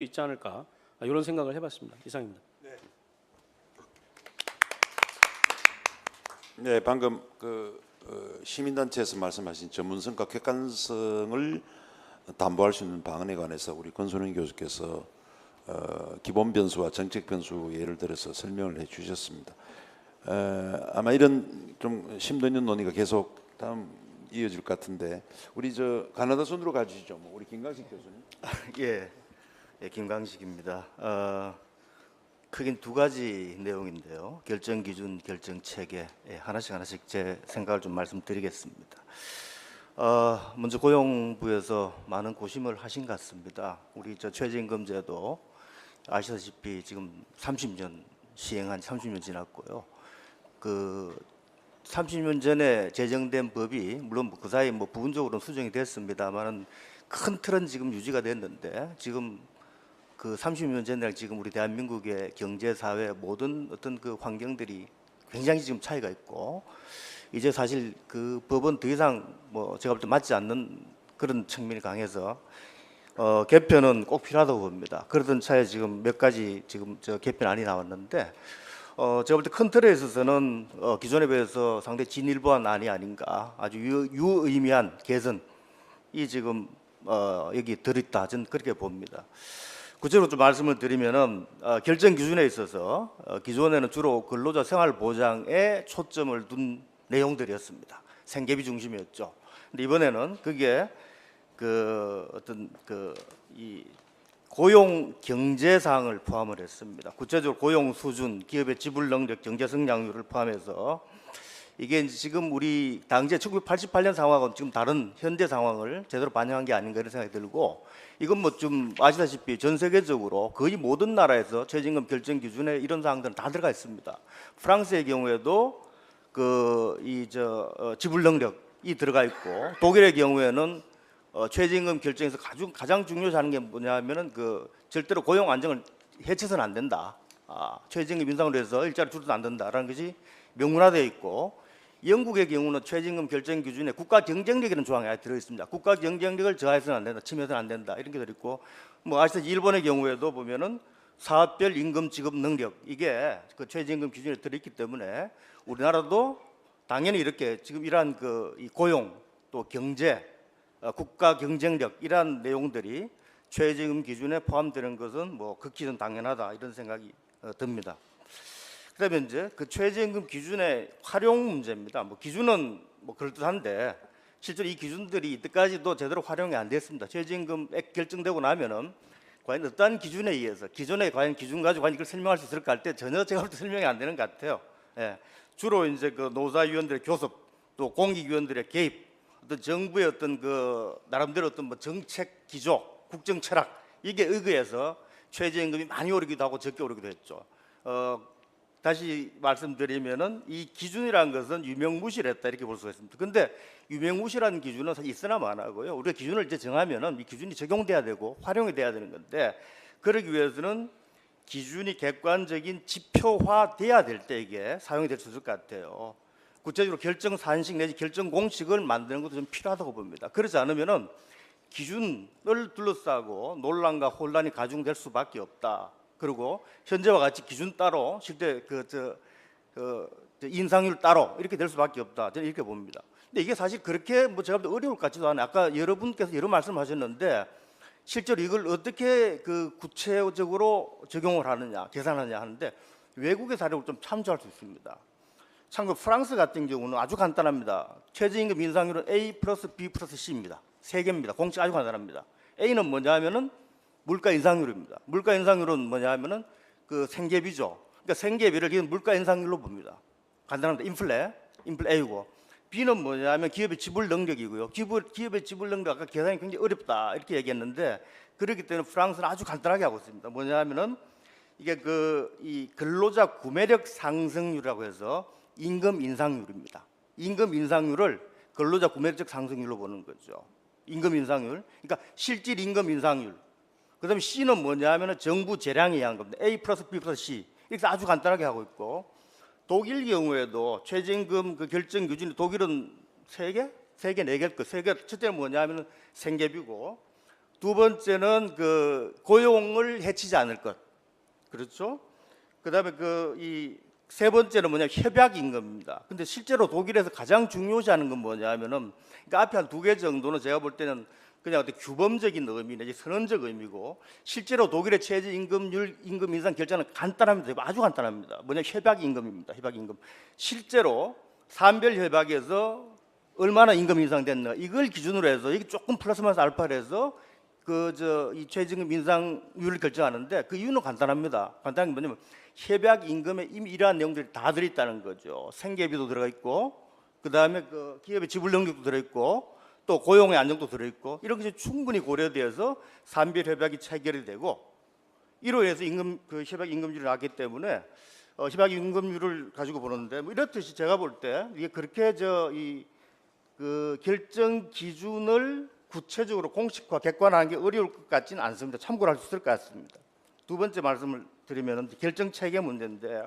있지 않을까 아, 이런 생각을 해봤습니다. 이상입니다. 네, 방금 그 어, 시민단체에서 말씀하신 전문성과 객관성을 담보할 수 있는 방안에 관해서 우리 권순영 교수께서 어, 기본 변수와 정책 변수 예를 들어서 설명을 해주셨습니다. 어, 아마 이런 좀 심도 있는 논의가 계속 다음 이어질 것 같은데 우리 저 가나다 순으로 가주시죠. 뭐 우리 김강식 교수님. 예, 예 김강식입니다. 어, 크긴 두 가지 내용인데요. 결정 기준, 결정 체계 예, 하나씩 하나씩 제 생각을 좀 말씀드리겠습니다. 어, 먼저 고용부에서 많은 고심을 하신 것 같습니다. 우리 저 최저임금제도 아시다시피 지금 30년 시행한 30년 지났고요. 그 30년 전에 제정된 법이 물론 뭐그 사이 뭐 부분적으로는 수정이 됐습니다만은 큰 틀은 지금 유지가 됐는데 지금 그 30년 전이랑 지금 우리 대한민국의 경제 사회 모든 어떤 그 환경들이 굉장히 지금 차이가 있고 이제 사실 그 법은 더 이상 뭐 제가 볼 때 맞지 않는 그런 측면이 강해서 어, 개편은 꼭 필요하다고 봅니다. 그러던 차에 지금 몇 가지 지금 저 개편안이 나왔는데 어, 제가 볼 때 큰 틀에 있어서는 어, 기존에 비해서 상당히 진일보한 안이 아닌가 아주 유, 유의미한 개선이 지금 어, 여기 들어있다 저는 그렇게 봅니다. 구체적으로 좀 말씀을 드리면은 어, 결정 기준에 있어서 어, 기존에는 주로 근로자 생활 보장에 초점을 둔 내용들이었습니다. 생계비 중심이었죠. 근데 이번에는 그게 그 어떤 그 이 고용 경제 사항을 포함을 했습니다. 구체적으로 고용 수준, 기업의 지불 능력, 경제 성장률을 포함해서 이게 지금 우리 당시에 1988년 상황하고는 지금 다른 현대 상황을 제대로 반영한 게 아닌가 이런 생각이 들고 이건 뭐 좀 아시다시피 전 세계적으로 거의 모든 나라에서 최저임금 결정 기준에 이런 사항들은 다 들어가 있습니다. 프랑스의 경우에도 그 이저 어, 지불 능력이 들어가 있고 독일의 경우에는 어, 최저임금 결정에서 가장 가장 중요시하는 게 뭐냐면은 그 절대로 고용 안정을 해쳐서는 안 된다. 아, 최저임금 인상으로 해서 일자리 줄어도 안 된다라는 것이 명문화되어 있고 영국의 경우는 최저임금 결정 기준에 국가 경쟁력이라는 조항이 들어 있습니다. 국가 경쟁력을 저하해서는 안 된다, 침해서는 안 된다 이런 게 들어 있고 뭐 아시다시피 일본의 경우에도 보면은 사업별 임금 지급 능력 이게 그 최저임금 기준에 들어 있기 때문에 우리나라도 당연히 이렇게 지금 이러한 그이 고용 또 경제 어, 국가 경쟁력 이러한 내용들이 최저임금 기준에 포함되는 것은 뭐 극히 전 당연하다 이런 생각이 어, 듭니다. 그다음에 이제 그 최저임금 기준의 활용 문제입니다. 뭐 기준은 뭐 그럴듯한데 실제로 이 기준들이 이때까지도 제대로 활용이 안 됐습니다. 최저임금액 결정되고 나면은 과연 어떠한 기준에 의해서 기존에 과연 기준 가지고 과연 이걸 설명할 수 있을까 할 때 전혀 제가 볼 때 설명이 안 되는 것 같아요. 예. 주로 이제 그 노사위원들의 교섭 또 공익위원들의 개입 어떤 정부의 어떤 그 나름대로 어떤 뭐 정책 기조 국정 철학 이게 의거해서 최저임금이 많이 오르기도 하고 적게 오르기도 했죠. 어, 다시 말씀드리면은 이 기준이라는 것은 유명무실했다 이렇게 볼 수가 있습니다. 근데 유명무실한 기준은 사실 있으나 마나고요. 우리가 기준을 이제 정하면은 이 기준이 적용돼야 되고 활용이 돼야 되는 건데 그러기 위해서는 기준이 객관적인 지표화돼야 될 때 이게 사용이 될 수 있을 것 같아요. 구체적으로 결정 산식 내지 결정 공식을 만드는 것도 좀 필요하다고 봅니다. 그렇지 않으면은 기준을 둘러싸고 논란과 혼란이 가중될 수밖에 없다. 그리고 현재와 같이 기준 따로 실제 그저 그, 저 인상률 따로 이렇게 될 수밖에 없다. 저는 이렇게 봅니다. 근데 이게 사실 그렇게 뭐 제가 볼때 어려울 것 같지도 않아요. 아까 여러분께서 여러 말씀하셨는데 실제로 이걸 어떻게 그 구체적으로 적용을 하느냐, 계산하느냐 하는데 외국의 사례를 좀 참조할 수 있습니다. 참고 프랑스 같은 경우는 아주 간단합니다. 최저임금 인상률은 A 플러스 B 플러스 C입니다. 세 개입니다. 공식 아주 간단합니다. A는 뭐냐 하면은 물가 인상률입니다. 물가 인상률은 뭐냐 하면은 그 생계비죠. 그러니까 생계비를 기본 물가 인상률로 봅니다. 간단합니다. 인플레, 인플레 A고. B는 뭐냐 하면 기업의 지불 능력이고요. 기업, 기업의 지불 능력 아까 계산이 굉장히 어렵다 이렇게 얘기했는데 그렇기 때문에 프랑스는 아주 간단하게 하고 있습니다. 뭐냐 하면은 이게 그 이 근로자 구매력 상승률이라고 해서 임금 인상률입니다. 임금 인상률을 근로자 구매력 상승률로 보는 거죠. 임금 인상률. 그러니까 실질 임금 인상률. 그다음에 C는 뭐냐 하면은 정부 재량에 의한 겁니다. A 플러스 B 플러스 C. 이렇게 아주 간단하게 하고 있고 독일 경우에도 최저임금 그 결정 기준이 독일은 세 개, 세 개, 네 개일 거. 세 개. 첫째는 뭐냐 하면은 생계비고 두 번째는 그 고용을 해치지 않을 것. 그렇죠? 그다음에 그 이 세 번째는 뭐냐 협약 임금입니다. 근데 실제로 독일에서 가장 중요시하는 건 뭐냐면은 그러니까 앞에 한 두 개 정도는 제가 볼 때는 그냥 어떤 규범적인 의미 내지 선언적 의미고 실제로 독일의 최저 임금률 임금 인상 결정은 간단합니다. 아주 간단합니다. 뭐냐 협약 임금입니다. 협약 임금. 실제로 산별 협약에서 얼마나 임금 인상됐나 이걸 기준으로 해서 이게 조금 플러스 마이너스 알파를 해서 그 저 이 최저임금 인상률을 결정하는데 그 이유는 간단합니다. 간단한 게 뭐냐면 협약 임금에 이미 이러한 내용들이 다 들어있다는 거죠. 생계비도 들어가 있고 그 다음에 그 기업의 지불 능력도 들어있고 또 고용의 안정도 들어있고 이런 것이 충분히 고려되어서 산별 협약이 체결이 되고 이로 인해서 임금 그 협약 임금률이 나기 때문에 어, 협약 임금률을 가지고 보는데 뭐 이렇듯이 제가 볼 때 이게 그렇게 저 이 그 결정 기준을 구체적으로 공식화 객관화하는 게 어려울 것 같지는 않습니다. 참고를 할 수 있을 것 같습니다. 두 번째 말씀을 드리면 결정 체계 문제인데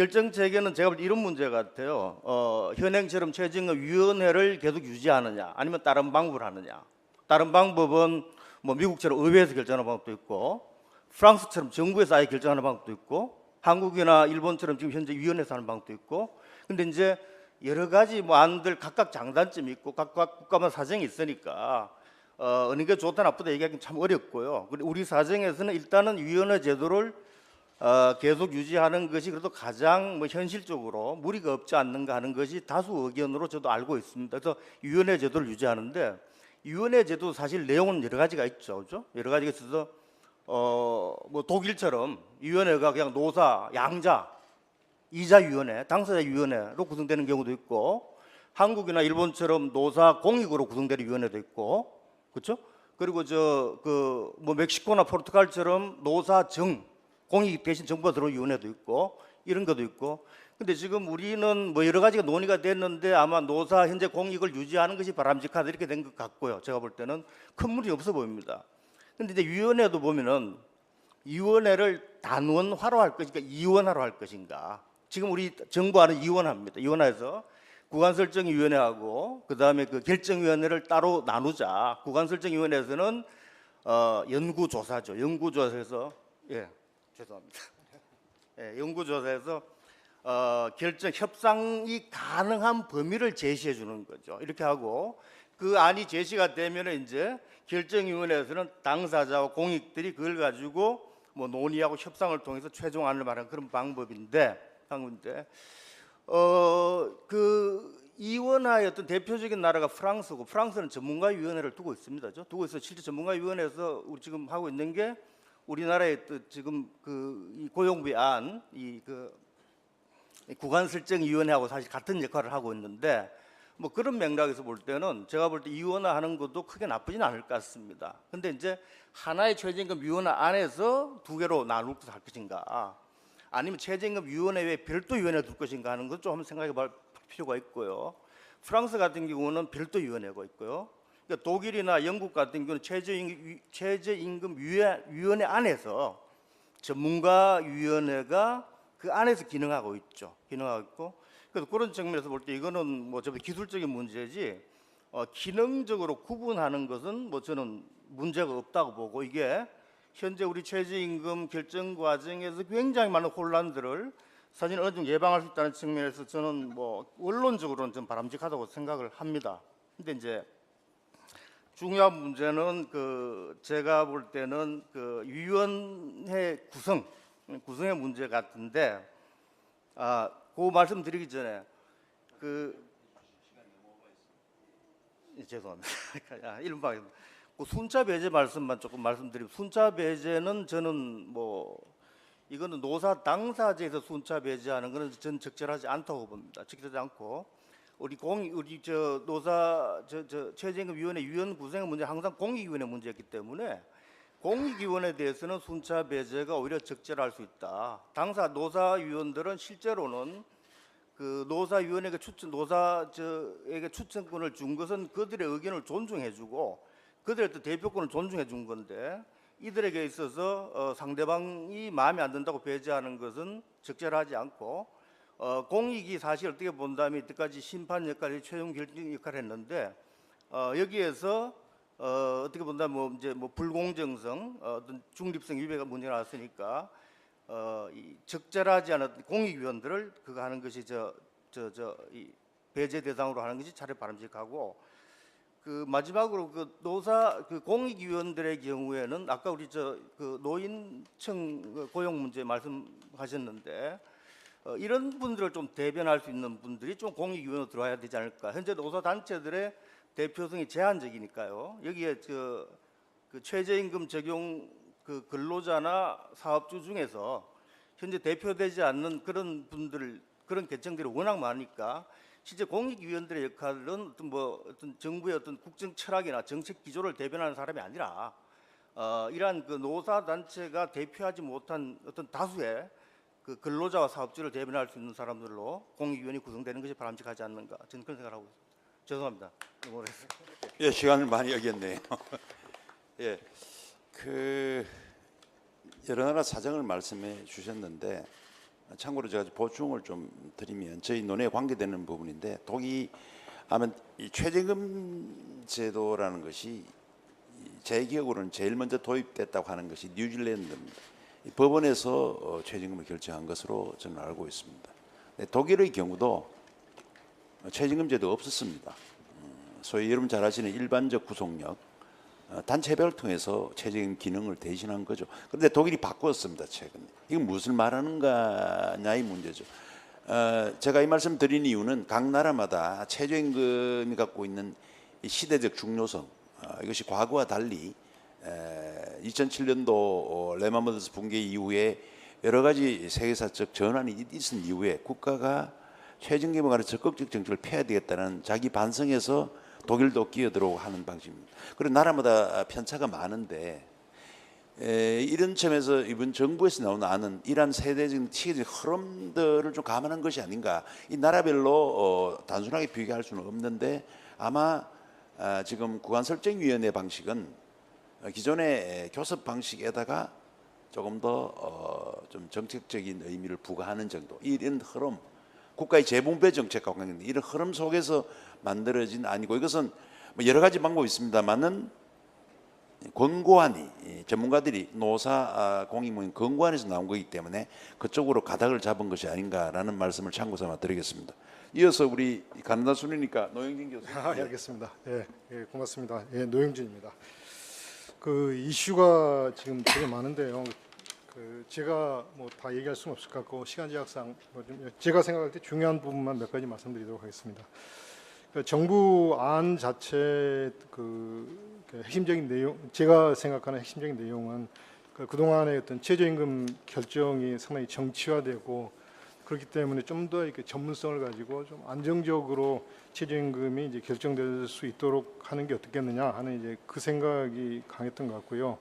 결정 체계는 제가 볼때 이런 문제 같아요. 어, 현행처럼 최저임금 위원회를 계속 유지하느냐, 아니면 다른 방법을 하느냐. 다른 방법은 뭐 미국처럼 의회에서 결정하는 방법도 있고, 프랑스처럼 정부에서 아예 결정하는 방법도 있고, 한국이나 일본처럼 지금 현재 위원회에서 하는 방법도 있고, 근데 이제 여러 가지 뭐 안들 각각 장단점이 있고 각각 국가마다 사정이 있으니까 어, 어느 게 좋다 나쁘다 얘기하기는 참 어렵고요. 우리 사정에서는 일단은 위원회 제도를 어, 계속 유지하는 것이 그래도 가장 뭐 현실적으로 무리가 없지 않는가 하는 것이 다수 의견으로 저도 알고 있습니다. 그래서 위원회 제도를 유지하는데 위원회 제도 사실 내용은 여러 가지가 있죠, 그렇죠? 여러 가지가 있어서 어, 뭐 독일처럼 위원회가 그냥 노사, 양자, 이자위원회, 당사자위원회로 구성되는 경우도 있고 한국이나 일본처럼 노사 공익으로 구성되는 위원회도 있고 그렇죠? 그리고 저 그 뭐 멕시코나 포르투갈처럼 노사 정 공익 대신 정부가 들어온 위원회도 있고 이런 것도 있고 근데 지금 우리는 뭐 여러 가지가 논의가 됐는데 아마 노사 현재 공익을 유지하는 것이 바람직하다 이렇게 된 것 같고요. 제가 볼 때는 큰 문제 없어 보입니다. 근데 이제 위원회도 보면은 위원회를 단원화로 할 것인가 이원화로 할 것인가 지금 우리 정부하는 이원화입니다. 이원화해서 구간 설정 위원회하고 그 다음에 그 결정 위원회를 따로 나누자. 구간 설정 위원회에서는 어, 연구 조사죠. 연구 조사에서 예 죄송합니다. 예, 연구조사에서 어, 결정 협상이 가능한 범위를 제시해 주는 거죠. 이렇게 하고 그 안이 제시가 되면 이제 결정위원회에서는 당사자와 공익들이 그걸 가지고 뭐 논의하고 협상을 통해서 최종안을 말하는 그런 방법인데 방법인데 어그 이원화의 어떤 대표적인 나라가 프랑스고 프랑스는 전문가위원회를 두고 있습니다. 죠 두고 있어 실제 전문가위원회에서 우리 지금 하고 있는 게 우리나라의 또 지금 그이 고용부의 안이 그 구간설정위원회하고 사실 같은 역할을 하고 있는데 뭐 그런 맥락에서 볼 때는 제가 볼 때 이원화 하는 것도 크게 나쁘진 않을 것 같습니다. 근데 이제 하나의 최저임금 위원회 안에서 두 개로 나눌 것을 할 것인가 아니면 최저임금 위원회 외에 별도 위원회 둘 것인가 하는 것좀 한번 생각해 볼 필요가 있고요. 프랑스 같은 경우는 별도 위원회가 있고요. 그러니까 독일이나 영국 같은 경우는 최저임금, 최저임금 위원- 위원회 안에서 전문가 위원회가 그 안에서 기능하고 있죠. 기능하고 있고 그래서 그런 측면에서 볼 때 이거는 뭐좀 기술적인 문제지 어, 기능적으로 구분하는 것은 뭐 저는 문제가 없다고 보고 이게 현재 우리 최저임금 결정 과정에서 굉장히 많은 혼란들을 사실 어느 정도 예방할 수 있다는 측면에서 저는 뭐 원론적으로는 좀 바람직하다고 생각을 합니다. 근데 이제 중요한 문제는 그 제가 볼 때는 그 위원회 구성 구성의 문제 같은데 아, 그 말씀드리기 전에 그 예, 죄송합니다. 아, 일분 방그 순차 배제 말씀만 조금 말씀드리면 순차 배제는 저는 뭐 이거는 노사 당사자에서 순차 배제하는 거는 전 적절하지 않다고 봅니다. 적절하지 않고 우리 공 우리 저 노사 저저 최저임금 위원회 위원 구성의 문제 항상 공익위원회 문제였기 때문에 공익위원회에 대해서는 순차 배제가 오히려 적절할 수 있다. 당사 노사위원들은 실제로는 그 노사위원회가 추천 노사 저에게 추천권을 준 것은 그들의 의견을 존중해주고 그들의 또 대표권을 존중해 준 건데 이들에게 있어서 어, 상대방이 마음에 안 든다고 배제하는 것은 적절하지 않고 어, 공익이 사실 어떻게 본다면 이때까지 심판 역할을 최종 결정 역할을 했는데 어, 여기에서 어, 어떻게 본다면 뭐 이제 뭐 불공정성, 어, 어떤 중립성 위배가 문제가 나왔으니까 어, 이 적절하지 않은 공익위원들을 그거 하는 것이 저 저 저 이 배제 대상으로 하는 것이 차례 바람직하고 그 마지막으로 그 노사 그 공익위원들의 경우에는 아까 우리 저 그 노인청 그 고용 문제 말씀하셨는데 어, 이런 분들을 좀 대변할 수 있는 분들이 좀 공익위원으로 들어와야 되지 않을까. 현재 노사 단체들의 대표성이 제한적이니까요. 여기에 그, 그 최저임금 적용 그 근로자나 사업주 중에서 현재 대표되지 않는 그런 분들 그런 계층들이 워낙 많으니까 실제 공익위원들의 역할은 어떤 뭐 어떤 정부의 어떤 국정 철학이나 정책 기조를 대변하는 사람이 아니라 어, 이러한 그 노사 단체가 대표하지 못한 어떤 다수의 그 근로자와 사업주를 대변할 수 있는 사람들로 공익위원이 구성되는 것이 바람직하지 않는가 저는 그런 생각을 하고 있습니다. 죄송합니다. 너무 오래. 예, 시간을 많이 여겼네요. 예, 그 여러 나라 사정을 말씀해 주셨는데 참고로 제가 보충을 좀 드리면 저희 논의에 관계되는 부분인데 독이 아마 이 최저임금 제도라는 것이 이제 기억으로는 제일 먼저 도입됐다고 하는 것이 뉴질랜드입니다. 이 법원에서 어, 최저임금을 결정한 것으로 저는 알고 있습니다. 네, 독일의 경우도 최저임금 제도 없었습니다. 소위 여러분 잘 아시는 일반적 구속력 어, 단체별을 통해서 최저임금 기능을 대신한 거죠. 그런데 독일이 바꾸었습니다 최근에. 이건 무엇을 말하는가냐의 문제죠. 어, 제가 이 말씀 드린 이유는 각 나라마다 최저임금이 갖고 있는 이 시대적 중요성 어, 이것이 과거와 달리 2007년도 레마모드스 붕괴 이후에 여러 가지 세계사적 전환이 있은 이후에 국가가 최저임금에 관한 적극적 정책을 펴야 되겠다는 자기 반성에서 독일도 끼어들어오고 하는 방식입니다. 그리고 나라마다 편차가 많은데 에, 이런 점에서 이번 정부에서 나오는 안은 이러한 세대적인 시대적 흐름들을 좀 감안한 것이 아닌가. 이 나라별로 어, 단순하게 비교할 수는 없는데 아마 아, 지금 구간 설정위원회 방식은 어, 기존의 교섭 방식에다가 조금 더 어, 좀 정책적인 의미를 부과하는 정도 이런 흐름 국가의 재분배 정책과 관계된 이런 흐름 속에서 만들어진 아니고 이것은 뭐 여러 가지 방법이 있습니다만은 권고안이 이 전문가들이 노사 아, 공익모임 권고안에서 나온 거기 때문에 그쪽으로 가닥을 잡은 것이 아닌가라는 말씀을 참고 삼아 드리겠습니다. 이어서 우리 가나다 순이니까 노영진 교수. 아, 예, 알겠습니다. 예, 예, 고맙습니다. 예, 노영진입니다. 그 이슈가 지금 되게 많은데요. 그 제가 뭐 다 얘기할 수는 없을 것 같고 시간 제약상 뭐좀 제가 생각할 때 중요한 부분만 몇 가지 말씀드리도록 하겠습니다. 그 정부 안 자체 그, 그 핵심적인 내용, 제가 생각하는 핵심적인 내용은 그 그동안의 어떤 최저임금 결정이 상당히 정치화되고 그렇기 때문에 좀 더 이렇게 전문성을 가지고 좀 안정적으로 최저임금이 이제 결정될 수 있도록 하는 게 어떻겠느냐 하는 이제 그 생각이 강했던 것 같고요.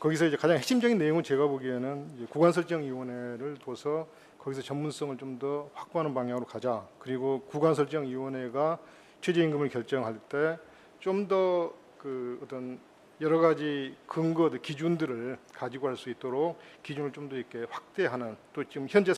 거기서 이제 가장 핵심적인 내용은 제가 보기에는 이제 구간 설정 위원회를 둬서 거기서 전문성을 좀 더 확보하는 방향으로 가자. 그리고 구간 설정 위원회가 최저임금을 결정할 때 좀 더 그 어떤 여러 가지 근거, 기준들을 가지고 할 수 있도록 기준을 좀 더 이렇게 확대하는 또 지금 현재